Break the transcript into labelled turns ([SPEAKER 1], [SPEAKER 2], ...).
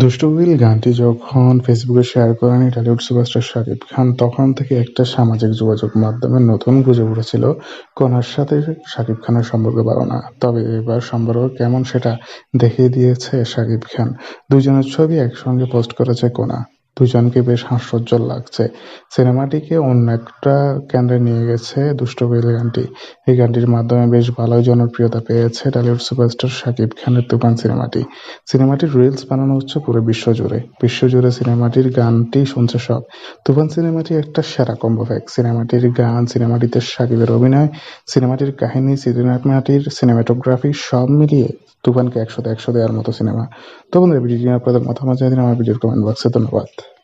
[SPEAKER 1] দুষ্টু উইল গানটি যখন ফেসবুকে শেয়ার করেন টলিউড সুপারস্টার শাকিব খান, তখন থেকে একটা সামাজিক যোগাযোগ মাধ্যমে নতুন গুজে উঠেছিল কনার সাথে শাকিব খানের সম্পর্ক বাড়ানা। তবে এবার সম্পর্ক কেমন সেটা দেখিয়ে দিয়েছে শাকিব খান। দুজনের ছবি একসঙ্গে পোস্ট করেছে কোনা। দুজনকে বেশ হাস্যোজ্জ্বল লাগছে। সিনেমাটিকে অন্য একটা কেন্দ্রে নিয়ে গেছে দুষ্ট কোয়েল গানটি। এই গানটির মাধ্যমে বেশ ভালোই জনপ্রিয়তা পেয়েছে টলিউড সুপারস্টার শাকিব খানের তুফান সিনেমাটি। সিনেমাটির রিলস বানানো হচ্ছে পুরো বিশ্বজুড়ে। বিশ্বজুড়ে সিনেমাটির গানটি শুনছে সব। তুফান সিনেমাটি একটা সেরা কম্বো ফ্যাক সিনেমাটির গান, সিনেমাটিতে শাকিবের অভিনয়, সিনেমাটির কাহিনী সিনেমাটির সিনেমাটোগ্রাফি সব মিলিয়ে তুফানকে একশোতে একশো দেওয়ার মতো সিনেমা। তো বন্ধুরা ভিডিওটি আপনাদের মতামত জানিয়ে দিন। আমার ভিডিওর কমেন্ট বক্সে ধন্যবাদ।